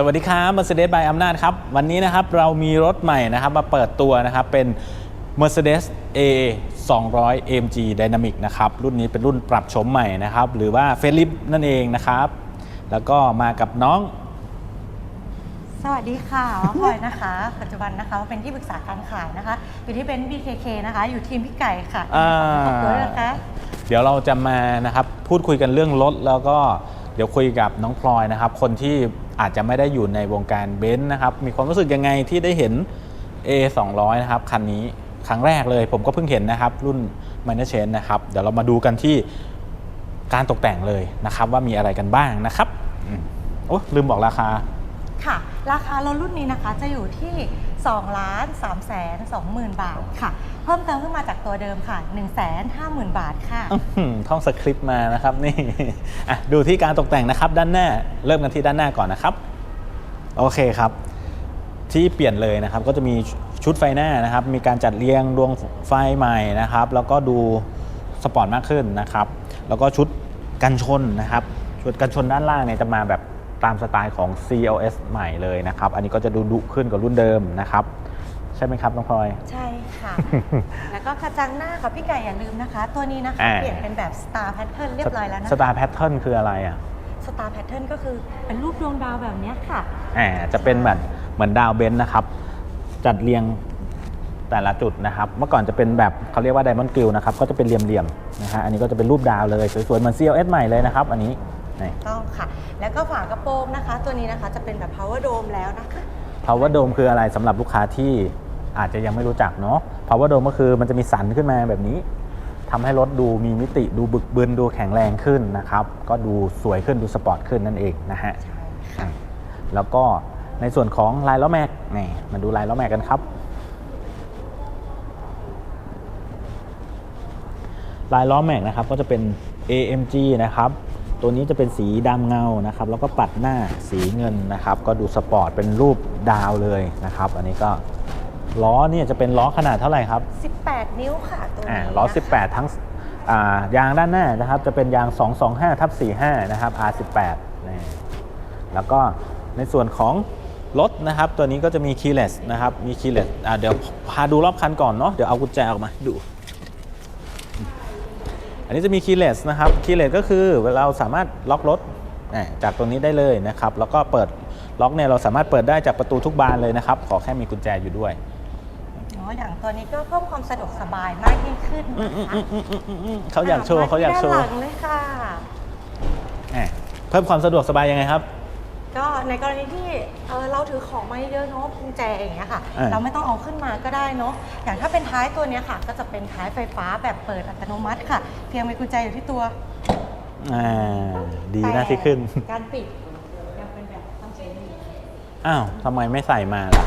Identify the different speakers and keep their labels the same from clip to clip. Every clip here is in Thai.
Speaker 1: สวัสดีครับ Mercedes by อำนาจครับ วันนี้นะครับเรามีรถใหม่นะครับมาเปิดตัวนะครับเป็น Mercedes A 200 AMG Dynamic นะครับรุ่นนี้เป็นรุ่นปรับโฉมใหม่นะครับหรือว่าเฟลิปนั่นเองนะครับ แล้วก็มากับน้อง
Speaker 2: สวัสดีค่ะพลอยนะคะ ปัจจุบันนะคะเป็นที่ปรึกษาการขายนะคะ อยู่ที่เบนซ์ BKK นะคะ อยู่ทีมพี่ไก่ค่ะ
Speaker 1: อ่า
Speaker 2: ขอบคุณด้วยนะคะ
Speaker 1: เดี๋ยวเราจะมานะครับพูดคุยกันเรื่องรถแล้วก็เดี๋ยวคุยกับน้องพลอยนะครับ คนที่ อาจจะไม่ได้อยู่ในวงการเบนซ์นะครับ มีความรู้สึกยังไงที่ได้เห็น A 2 0 0นะครับคันนี้ครั้งแรกเลยผมก็เพิ่งเห็นนะครับ รุ่น m i n o r Change นะครับ เดี๋ยวเรามาดูกันที่การตกแต่งเลยนะครับ ว่ามีอะไรกันบ้างนะครับโอ้ลืมบอกราคา
Speaker 2: ค่ะ ราคารถรุ่นนี้นะคะจะอยู่ที่2ล้าน3แสน2หมื่นบาทค่ะ เพิ่มเติมขึ้นมาจากตัวเดิมค่ะ1แสน5หมื่นบาทค่ะ
Speaker 1: ท่องสคริปต์มานะครับนี่ดูที่การตกแต่งนะครับด้านหน้า เริ่มกันที่ด้านหน้าก่อนนะครับ โอเคครับ ที่เปลี่ยนเลยนะครับก็จะมีชุดไฟหน้านะครับ มีการจัดเรียงดวงไฟใหม่นะครับ แล้วก็ดูสปอร์ตมากขึ้นนะครับ แล้วก็ชุดกันชนนะครับ ชุดกันชนด้านล่างเนี่ยจะมาแบบ ตามสไตล์ของ CLS ใหม่เลยนะครับ อันนี้ก็จะดูดุขึ้นกว่ารุ่นเดิมนะครับ ใช่ไหมครับน้องพลอย
Speaker 2: ใช่ค่ะ แล้วก็กระจังหน้าค่ะพี่ไก่อย่าลืมนะคะ ตัวนี้นะคะ
Speaker 1: อ่า
Speaker 2: เปลี่ยนเป็นแบบ Star Pattern เรียบร้อยแล้วนะ
Speaker 1: สตาร์แพทเทิร์นคืออะไรอะ
Speaker 2: Star Pattern ก็คือเป็นรูปดวงดาวแบบเนี้ยค่ะ
Speaker 1: อ่าจะเป็นแบบเหมือนดาวเบนซ์นะครับ จัดเรียงแต่ละจุดนะครับ เมื่อก่อนจะเป็นแบบเขาเรียกว่าไดมอนด์กิลนะครับ ก็จะเป็นเหลี่ยมๆนะฮะอันนี้ก็จะเป็นรูปดาวเลยสวยๆเหมือน CLS ใหม่เลยนะครับ อันนี้ นี่
Speaker 2: ต้องค่ะ แล้วก็ฝากระโปรงนะคะ ตัวนี้นะคะจะเป็นแบบ power dome แล้วนะคะ
Speaker 1: Power Dome คืออะไรสำหรับลูกค้าที่อาจจะยังไม่รู้จักเนาะ Power Dome ก็คือมันจะมีสันขึ้นมาแบบนี้ทำให้รถดูมีมิติดูบึกบึนดูแข็งแรงขึ้นนะครับ ก็ดูสวยขึ้นดูสปอร์ตขึ้นนั่นเองนะฮะ
Speaker 2: ใช่ค่ะ
Speaker 1: แล้วก็ในส่วนของลายล้อแม็กนี่มาดูลายล้อแม็กกันครับ ลายล้อแม็กนะครับก็จะเป็น AMG นะครับ ตัวนี้จะเป็นสีดำเงานะครับ แล้วก็ปัดหน้าสีเงินนะครับ ก็ดูสปอร์ตเป็นรูปดาวเลยนะครับ อันนี้ก็ล้อเนี่ยจะเป็นล้อขนาดเท่าไหร่ครับ
Speaker 2: 18 นิ้วค่ะตัว
Speaker 1: อ่า
Speaker 2: นี้
Speaker 1: ล้อ
Speaker 2: นะคะ
Speaker 1: 18 ทั้งอ่ายางด้านหน้านะครับ จะเป็นยาง 225ทับ45 นะครับ R18 นี่แล้วก็ในส่วนของรถนะครับ ตัวนี้ก็จะมี keyless นะครับ มี keyless อ่าเดี๋ยวพาดูรอบคันก่อนเนาะเดี๋ยวเอากุญแจออกมาให้ดู อันนี้จะมี keyless นะครับ keyless ก็คือเราสามารถล็อกรถอ่าจากตรงนี้ได้เลยนะครับ แล้วก็เปิดล็อกเนี่ยเราสามารถเปิดได้จากประตูทุกบานเลยนะครับ ขอแค่มีกุญแจอยู่ด้วย
Speaker 2: อ๋ออย่างตัวนี้ก็เพิ่มความสะดวกสบายมากยิ่งขึ้น
Speaker 1: อืม
Speaker 2: นะคะ
Speaker 1: อืมอืมอืมอืมอืมเขาอยากโชว์เขาอยากโช
Speaker 2: ม
Speaker 1: ว์
Speaker 2: ที่ด้านหลังเลยค่ะ
Speaker 1: อะเพิ่มความสะดวกสบายยังไงครับ
Speaker 2: ก็ในกรณีที่เออเราถือของมาเยอะๆเนาะกุญแจอย่างเงี้ยค่ะ
Speaker 1: อ่า
Speaker 2: เราไม่ต้องเอาขึ้นมาก็ได้เนาะอย่างถ้าเป็นท้ายตัวเนี้ยค่ะ ก็จะเป็นท้ายไฟฟ้าแบบเปิดอัตโนมัติค่ะ เพียงมีกุญแจอยู่ที่ตัว
Speaker 1: อ่าดีนะที่ขึ้น
Speaker 2: แต่การปิดยังเป็นแบบต้องใช้มือ
Speaker 1: อ้าวทำไมไม่ใส่มาล่ะ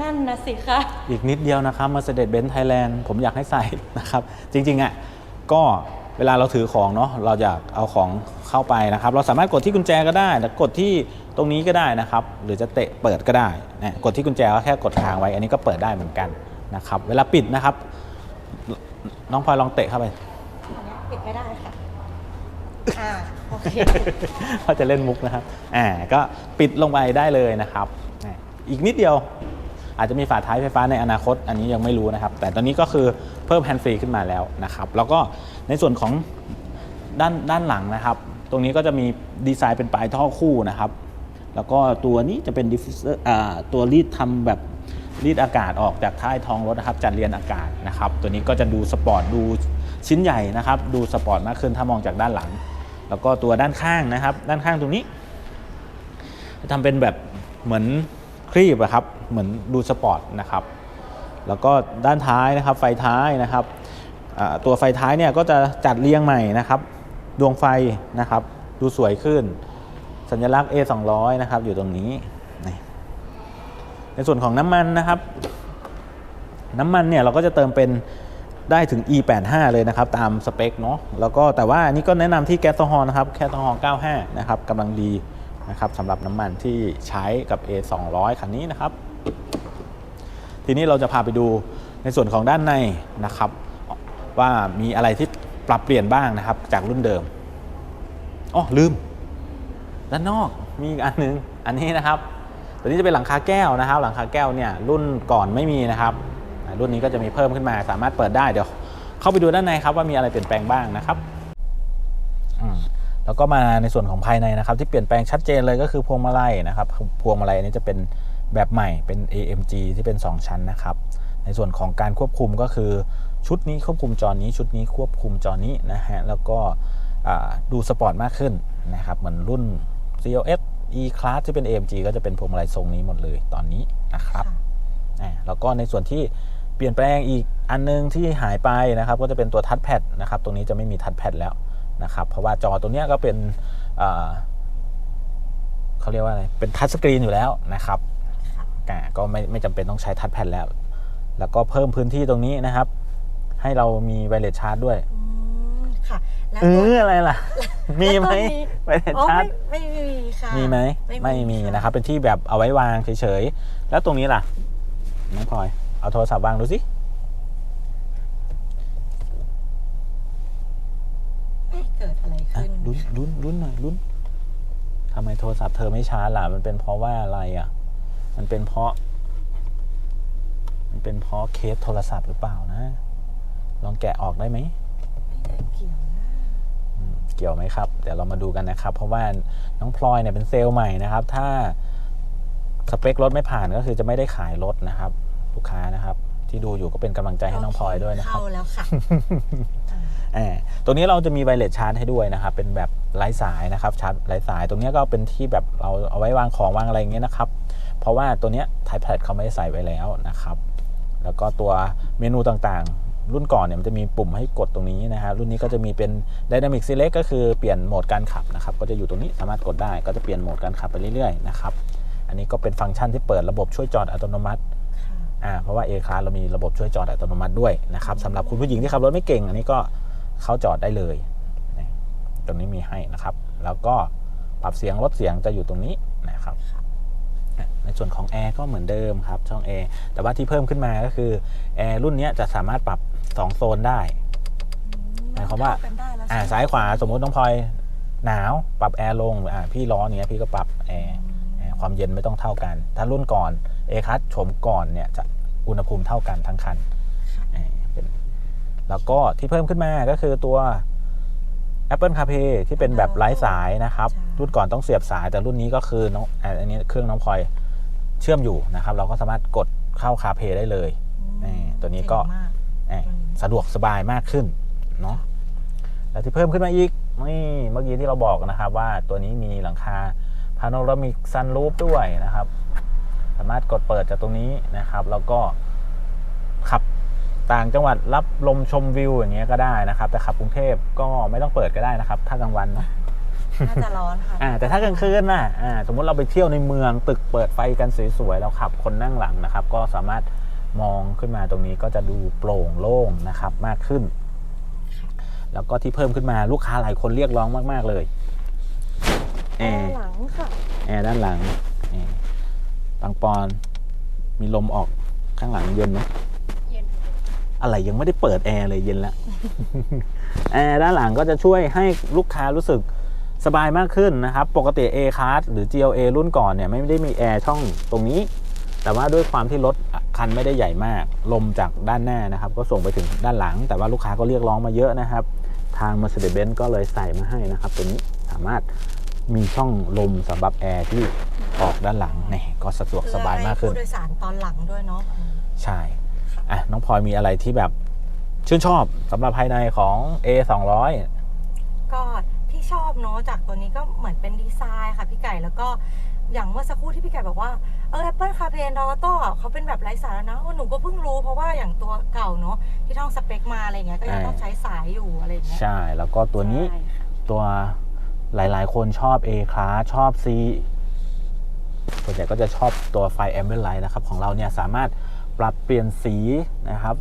Speaker 2: นั่นนะสิคะ
Speaker 1: อีกนิดเดียวนะครับ Mercedes-Benz Thailand ผมอยากให้ใส่นะครับ จริงๆอะก็ เวลาเราถือของเนาะเราอยากเอาของเข้าไปนะครับ เราสามารถกดที่กุญแจก็ได้แล้วกดที่ตรงนี้ก็ได้นะครับ หรือจะเตะเปิดก็ได้นะกดที่กุญแจก็แค่กดค้างไว้ อันนี้ก็เปิดได้เหมือนกันนะครับ เวลาปิดนะครับ น้องพลอยลองเตะเข้าไป
Speaker 2: อันเนี้ยปิดไม่ได้ค่ะอ่าโอเค
Speaker 1: เขาจะเล่นมุกนะครับอ่าก็ปิดลงไปได้เลยนะครับอ่าอีกนิดเดียว อาจจะมีฝาท้ายไฟฟ้าในอนาคต อันนี้ยังไม่รู้นะครับ แต่ตอนนี้ก็คือเพิ่มแฮนด์ฟรีขึ้นมาแล้วนะครับ แล้วก็ในส่วนของด้านด้านหลังนะครับ ตรงนี้ก็จะมีดีไซน์เป็นปลายท่อคู่นะครับ แล้วก็ตัวนี้จะเป็นดิฟฟิวเซอร์ตัวรีดทำแบบรีดอากาศออกจากท้ายท้องรถนะครับจัดเรียนอากาศนะครับ ตัวนี้ก็จะดูสปอร์ตดูชิ้นใหญ่นะครับ ดูสปอร์ตมากขึ้นถ้ามองจากด้านหลัง แล้วก็ตัวด้านข้างนะครับ ด้านข้างตรงนี้ จะทำเป็นแบบเหมือน ครีบอะครับเหมือนดูสปอร์ตนะครับแล้วก็ด้านท้ายนะครับไฟท้ายนะครับตัวไฟท้ายเนี่ยก็จะจัดเรียงใหม่นะครับ ดวงไฟนะครับ ดูสวยขึ้น สัญลักษณ์ A 2 0 0นะครับ อยู่ตรงนี้ ในส่วนของน้ำมันนะครับ น้ำมันเนี่ยเราก็จะเติมเป็นได้ถึง E 8 5เลยนะครับ ตามสเปคเนาะแล้วก็แต่ว่าอันนี้ก็แนะนำที่แก๊สโซฮอลนะครับแก๊สโซฮอล95 นะครับกำลังดี นะครับสำหรับน้ำมันที่ใช้กับ A 2 0 0 คันนี้นะครับ ทีนี้เราจะพาไปดูในส่วนของด้านในนะครับ ว่ามีอะไรที่ปรับเปลี่ยนบ้างนะครับ จากรุ่นเดิมอ๋อลืม ด้านนอกมีอีกอันนึงอันนี้นะครับตัวนี้จะเป็นหลังคาแก้วนะครับ หลังคาแก้วเนี่ยรุ่นก่อนไม่มีนะครับ รุ่นนี้ก็จะมีเพิ่มขึ้นมาสามารถเปิดได้เดี๋ยว เข้าไปดูด้านในครับว่ามีอะไรเปลี่ยนแปลงบ้างนะครับ แล้วก็มาในส่วนของภายในนะครับ ที่เปลี่ยนแปลงชัดเจนเลยก็คือพวงมาลัยนะครับ พวงมาลัยอันนี้จะเป็นแบบใหม่เป็น AMG ที่เป็น 2 ชั้นนะครับ ในส่วนของการควบคุมก็คือชุดนี้ควบคุมจอนี้ ชุดนี้ควบคุมจอนี้นะฮะแล้วก็อ่าดูสปอร์ตมากขึ้นนะครับ เหมือนรุ่น CLS E Class ที่เป็น AMG ก็จะเป็นพวงมาลัยทรงนี้หมดเลยตอนนี้นะครับ
Speaker 2: ค่ะ
Speaker 1: อ่าแล้วก็ในส่วนที่เปลี่ยนแปลงอีกอันนึงที่หายไปนะครับ ก็จะเป็นตัวทัชแพดนะครับ ตรงนี้จะไม่มีทัชแพดแล้ว นะครับ เพราะว่าจอตัวเนี้ยก็เป็นอ่าเขาเรียกว่าอะไร เป็นทัชสกรีนอยู่แล้วนะครับ
Speaker 2: ค่ะ
Speaker 1: อ่าก็ไม่ไม่จำเป็นต้องใช้ทัชแพดแล้ว แล้วก็เพิ่มพื้นที่ตรงนี้นะครับ ให้เรามีไวเลสชาร์จด้วย
Speaker 2: อืมค่ะแล้ว
Speaker 1: เอ
Speaker 2: ตัว
Speaker 1: ออะไรล่ะ มีไหม
Speaker 2: แล้วตัวนี้
Speaker 1: ไวเลส
Speaker 2: อ๋อ
Speaker 1: ชาร์จ
Speaker 2: ไม่ไม่มีค่ะ
Speaker 1: มีไหมไม่มีนะครับ เป็นที่แบบเอาไว้วางเฉยๆแล้วตรงนี้ล่ะน้องพลอยเอาโทรศัพท์วางดูสิ
Speaker 2: เอ๊ะเกิดอะไร
Speaker 1: อะ
Speaker 2: ขึ้น
Speaker 1: ลุ้นลุ้นลุ้นหน่อยลุ้นทำไมโทรศัพท์เธอไม่ชาร์จล่ะ มันเป็นเพราะว่าอะไรอะ มันเป็นเพราะ มันเป็นเพราะเคสโทรศัพท์หรือเปล่านะ ลองแกะออกได้ไหม
Speaker 2: ไม่ได้เกี่ยวนะ
Speaker 1: เกี่ยวไหมครับ เดี๋ยวเรามาดูกันนะครับ เพราะว่าน้องพลอยเนี่ยเป็นเซลล์ใหม่นะครับ ถ้าสเปครถไม่ผ่านก็คือจะไม่ได้ขายรถนะครับ ลูกค้านะครับ ที่ดูอยู่ก็เป็นกำลังใจให้น้องพลอยด้วยนะครับ
Speaker 2: เข้าแล้วค่ะ
Speaker 1: อ่าตัวนี้เราจะมีไวเลสชาร์จให้ด้วยนะครับ เป็นแบบไร้สายนะครับชาร์จไร้สาย ตรงนี้ก็เป็นที่แบบเราเอาไว้วางของวางอะไรอย่างเงี้ยนะครับ เพราะว่าตัวเนี้ย Typepad เขาไม่ได้ใส่ไว้แล้วนะครับ แล้วก็ตัวเมนูต่างๆ รุ่นก่อนเนี่ยมันจะมีปุ่มให้กดตรงนี้นะฮะรุ่นนี้ก็จะมีเป็น Dynamic Select ก็คือเปลี่ยนโหมดการขับนะครับ ก็จะอยู่ตรงนี้สามารถกดได้ ก็จะเปลี่ยนโหมดการขับไปเรื่อยๆนะครับ อันนี้ก็เป็นฟังก์ชันที่เปิดระบบช่วยจอดอัตโนมัติ
Speaker 2: ค่ะ
Speaker 1: อ่าเพราะว่า A class เรามีระบบช่วยจอดอัตโนมัติด้วยนะครับสำหรับคุณผู้หญิงที่ขับรถไม่เก่ง อันนี้ก็เข้าจอดได้เลยนี่ตรงนี้มีให้นะครับ แล้วก็ปรับเสียงลดเสียงจะอยู่ตรงนี้นะครับอะในส่วนของแอร์ก็เหมือนเดิมครับช่องแอร์แต่ว่าที่เพิ่มขึ้นมาก็คือแอร์รุ่นเนี้ยจะสามารถปรับ 2 โซนได้หมายความว่า
Speaker 2: เท่กันได้แล้ว
Speaker 1: อ่า
Speaker 2: ใช่ไหม
Speaker 1: ซ้ายขวาสมมุติน้องพลอยหนาวปรับแอร์ลงอ่าพี่ร้อนเนี้ยพี่ก็ปรับแอร์แอร์ความเย็นไม่ต้องเท่ากัน ถ้ารุ่นก่อนเอคัสชมก่อนเนี่ยจะ อุณหภูมิเท่ากันทั้งคันอ่าเป็นแล้วก็ที่เพิ่มขึ้นมาก็คือตัว Apple CarPlay ที่เป็นแบบไร้สายนะครับ รุ่นก่อนต้องเสียบสายแต่รุ่นนี้ก็คือน้องอ่าอันนี้เครื่องน้องพลอยเชื่อมอยู่นะครับ เราก็สามารถกดเข้า CarPlay ได้เลย
Speaker 2: อืม
Speaker 1: นี่ตัวนี้ก็
Speaker 2: เงมาก
Speaker 1: อ่า
Speaker 2: อืม
Speaker 1: สะดวกสบายมากขึ้นเนาะแล้วที่เพิ่มขึ้นมาอีกนี่เมื่อกี้ที่เราบอกนะครับ ว่าตัวนี้มีหลังคาพาโนรามิกซันรูฟด้วยนะครับสามารถกดเปิดจากตรงนี้นะครับ แล้วก็ขับต่างจังหวัดรับลมชมวิวอย่างเงี้ยก็ได้นะครับ แต่ขับกรุงเทพก็ไม่ต้องเปิดก็ได้นะครับ ถ้ากลางวันเนาะ
Speaker 2: น่าจะร้อนค่ะ
Speaker 1: อ่าแต่ถ้ากลางคืนน่ะอ่าสมมติเราไปเที่ยวในเมืองตึกเปิดไฟกันสวยๆเราขับคนนั่งหลังนะครับ ก็สามารถมองขึ้นมาตรงนี้ก็จะดูโปร่งโล่งนะครับมากขึ้น แล้วก็ที่เพิ่มขึ้นมาลูกค้าหลายคนเรียกร้องมาก ๆเลยแอ
Speaker 2: ด้าน
Speaker 1: ร์
Speaker 2: หลังค่ะ
Speaker 1: แอร์ด้านหลัง นี่ปังปอน มีลมออกข้างหลังเย็นไหม
Speaker 2: เย็น
Speaker 1: อะไรยังไม่ได้เปิดแอร์เลยเย็นแล้ว แอร์ด้านหลังก็จะช่วยให้ลูกค้ารู้สึกสบายมากขึ้นนะครับ ปกติ A Class หรือ GLA รุ่นก่อนเนี่ยไม่ได้มีแอร์ช่องตรงนี้ แต่ว่าด้วยความที่รถคันไม่ได้ใหญ่มาก ลมจากด้านหน้านะครับ ก็ส่งไปถึงด้านหลัง แต่ว่าลูกค้าก็เรียกร้องมาเยอะนะครับ ทาง Mercedes-Benz ก็เลยใส่มาให้นะครับ ตัวนี้สามารถมีช่องลมสำหรับแอร์ที่ ออกด้านหลังนี่ก็สะดวกสบายมากขึ้น
Speaker 2: ผู้โดยสารตอนหลังด้วยเนาะอืม
Speaker 1: ใช่อะน้องพลอยมีอะไรที่แบบชื่นชอบสำหรับภายในของ A 2 0 0
Speaker 2: ก็ที่ชอบเนาะจากตัวนี้ก็เหมือนเป็นดีไซน์ค่ะพี่ไก่แล้วก็อย่างเมื่อสักครู่ที่พี่ไก่บอกว่าเออ Apple CarPlay and Auto อะเขาเป็นแบบไร้สายแล้วนะเออหนูก็เพิ่งรู้เพราะว่าอย่างตัวเก่าเนาะที่ท่องสเปคมาอะไรเงี้ยก็ยัง
Speaker 1: อ่า
Speaker 2: ต้องใช้สายอยู่อะไรเงี้ย
Speaker 1: ใช่ แล้วก็ตัวนี้
Speaker 2: ใช่ค่ะ
Speaker 1: ตัวหลาย ๆ คนชอบ A class ชอบ C ส่วนใหญ่ก็จะชอบตัวไฟ Amber Light นะครับของเราเนี่ยสามารถปรับเปลี่ยนสีนะครับ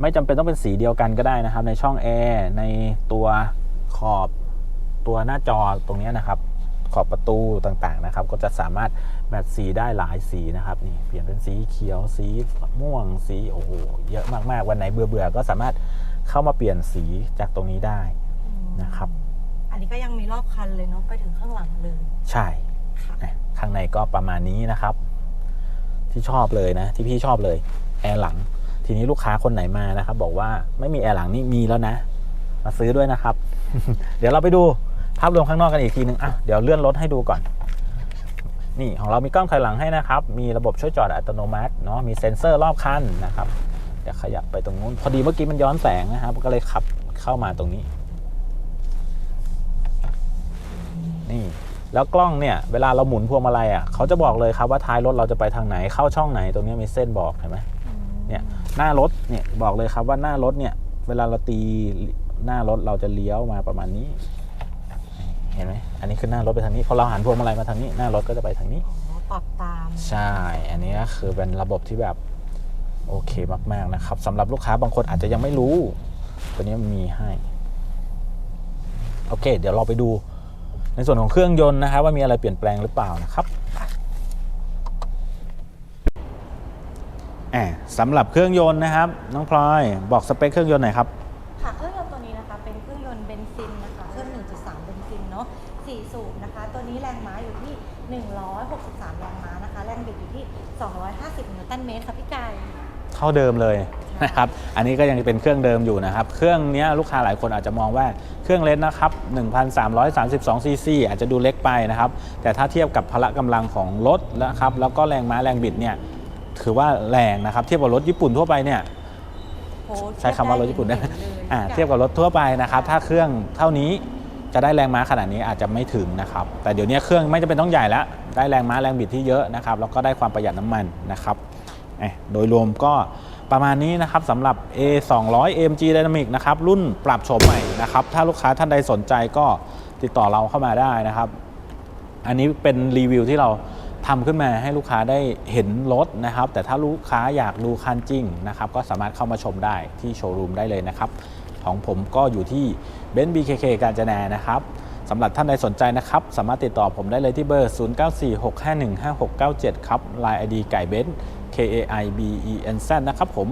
Speaker 1: ไม่จำเป็นต้องเป็นสีเดียวกันก็ได้นะครับ ในช่องแอร์ในตัวขอบตัวหน้าจอตรงเนี้ยนะครับ ขอบประตูต่างๆนะครับ ก็จะสามารถแมทสีได้หลายสีนะครับนี่เปลี่ยนเป็นสีเขียวสีม่วงสีโอ้โหเยอะมากๆวันไหนเบื่อๆก็สามารถเข้ามาเปลี่ยนสีจากตรงนี้ได้
Speaker 2: อืม
Speaker 1: นะครับ
Speaker 2: อันนี้ก็ยังมีรอบคันเลยเนาะไปถึงข้างหลังเลย
Speaker 1: ใช่
Speaker 2: ค่ะ
Speaker 1: อะ ข้างในก็ประมาณนี้นะครับ ที่ชอบเลยนะ ที่พี่ชอบเลยแอร์หลัง ทีนี้ลูกค้าคนไหนมานะครับ บอกว่าไม่มีแอร์หลังนี่มีแล้วนะ มาซื้อด้วยนะครับ เดี๋ยวเราไปดูภาพรวมข้างนอกกันอีกทีนึงอะเดี๋ยวเลื่อนรถให้ดูก่อน นี่ของเรามีกล้องถอยหลังให้นะครับ มีระบบช่วยจอดอัตโนมัติเนาะมีเซ็นเซอร์รอบคันนะครับเดี๋ยวขยับไปตรงนู้น พอดีเมื่อกี้มันย้อนแสงนะครับ ก็เลยขับเข้ามาตรงนี้ นี่ แล้วกล้องเนี่ยเวลาเราหมุนพวงมาลัยอะเขาจะบอกเลยครับว่าท้ายรถเราจะไปทางไหนเข้าช่องไหนตรงนี้มีเส้นบอกเห็นไหมเนี่ยหน้ารถเนี่ยบอกเลยครับว่าหน้ารถเนี่ยเวลาเราตีหน้ารถเราจะเลี้ยวมาประมาณนี้ เห็นไหมอันนี้คือหน้ารถไปทางนี้พอเราหันพวงมาลัยมาทางนี้หน้ารถก็จะไปทางนี้
Speaker 2: อ๋อปรับตาม
Speaker 1: ใช่ อันนี้ก็คือเป็นระบบที่แบบโอเคมาก ๆ นะครับสำหรับลูกค้าบางคนอาจจะยังไม่รู้ ตัวนี้มีให้ โอเค เดี๋ยวเราไปดู ในส่วนของเครื่องยนต์นะครับว่ามีอะไรเปลี่ยนแปลงหรือเปล่านะครับแอบสำหรับเครื่องยนต์นะครับ น้องพลอยบอกสเปคเครื่องยนต์หน่อยครับ
Speaker 2: ค่ะเครื่องยนต์ตัวนี้นะคะเป็นเครื่องยนต์เบนซินนะคะเครื่อง 1.3 เบนซินเนาะ4สูบนะคะ ตัวนี้แรงม้าอยู่ที่ 163 แรงม้านะคะ แรงบิดอยู่ที่ 250 นิวตันเมตรค่ะพี่ไก่
Speaker 1: เท่าเดิมเลย นะครับ อันนี้ก็ยังเป็นเครื่องเดิมอยู่นะครับ เครื่องเนี้ยลูกค้าหลายคนอาจจะมองว่าเครื่องเล็กนะครับ 1,332ซีซีอาจจะดูเล็กไปนะครับ แต่ถ้าเทียบกับพละกำลังของรถนะครับ แล้วก็แรงม้าแรงบิดเนี่ย ถือว่าแรงนะครับ เทียบกับรถญี่ปุ่นทั่วไปเนี่ย
Speaker 2: โอ้
Speaker 1: ใช้คำว่ารถญี่ปุ่นได้ไหม
Speaker 2: เห็เลย
Speaker 1: อ่า
Speaker 2: พี่ไก่
Speaker 1: เทียบกับรถทั่วไปนะครับ ถ้าเครื่องเท่านี้จะได้แรงม้าขนาดนี้อาจจะไม่ถึงนะครับ แต่เดี๋ยวนี้เครื่องไม่จำเป็นต้องใหญ่แล้ว ได้แรงม้าแรงบิดที่เยอะนะครับ แล้วก็ได้ความประหยัดน้ำมันนะครับเอ่อโดยรวมก็ ประมาณนี้นะครับสำหรับ A 2 0 0 AMG Dynamic นะครับรุ่นปรับโฉมใหม่นะครับถ้าลูกค้าท่านใดสนใจก็ติดต่อเราเข้ามาได้นะครับ อันนี้เป็นรีวิวที่เราทำขึ้นมาให้ลูกค้าได้เห็นรถนะครับ แต่ถ้าลูกค้าอยากดูคันจริงนะครับ ก็สามารถเข้ามาชมได้ที่โชว์รูมได้เลยนะครับ ของผมก็อยู่ที่เบนซ์ BKK กาญจนานะครับสำหรับท่านใดสนใจนะครับ สามารถติดต่อผมได้เลยที่เบอร์ 0946515697 ครับ Line ID ไก่เบนซ์ K A I B E N Z นะครับผม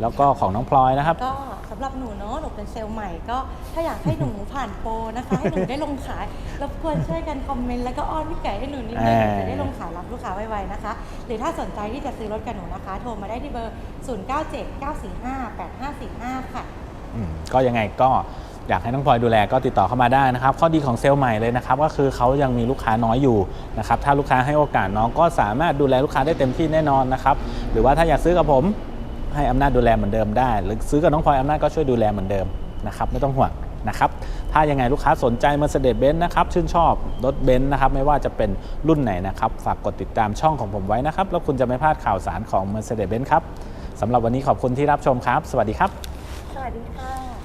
Speaker 1: แล้วก็ของน้องพลอยนะครับ
Speaker 2: ก็สำหรับหนูเนาะหนูเป็นเซลล์ใหม่ก็ถ้าอยากให้หนูผ่านโปรนะคะ ให้หนูได้ลงขายรบกวนช่วยกันคอมเมนต์แล้วก็อ้อนพี่ไก่ให้หนูนิดนึง
Speaker 1: อ่า
Speaker 2: หนูจะได้ลงขายรับลูกค้าไวๆนะคะ หรือถ้าสนใจที่จะซื้อรถกับหนูนะคะ โทรมาได้ที่เบอร์ 0979458545 ค่ะ
Speaker 1: อืมก็ยังไงก็ อยากให้น้องพลอยดูแลก็ติดต่อเข้ามาได้นะครับ ข้อดีของเซลล์ใหม่เลยนะครับก็คือเขายังมีลูกค้าน้อยอยู่นะครับถ้าลูกค้าให้โอกาสน้องก็สามารถดูแลลูกค้าได้เต็มที่แน่นอนนะครับหรือว่าถ้าอยากซื้อกับผมให้อำนาจดูแลเหมือนเดิมได้ หรือซื้อกับน้องพลอยอำนาจก็ช่วยดูแลเหมือนเดิมนะครับไม่ต้องห่วงนะครับถ้ายังไงลูกค้าสนใจ Mercedes-Benz นะครับชื่นชอบรถเบนซ์นะครับไม่ว่าจะเป็นรุ่นไหนนะครับฝากกดติดตามช่องของผมไว้นะครับแล้วคุณจะไม่พลาดข่าวสารของ Mercedes-Benz ครับสำหรับวันนี้ขอบคุณที่รับชมครับ สวัสดีครับ
Speaker 2: สวัสดีค่ะ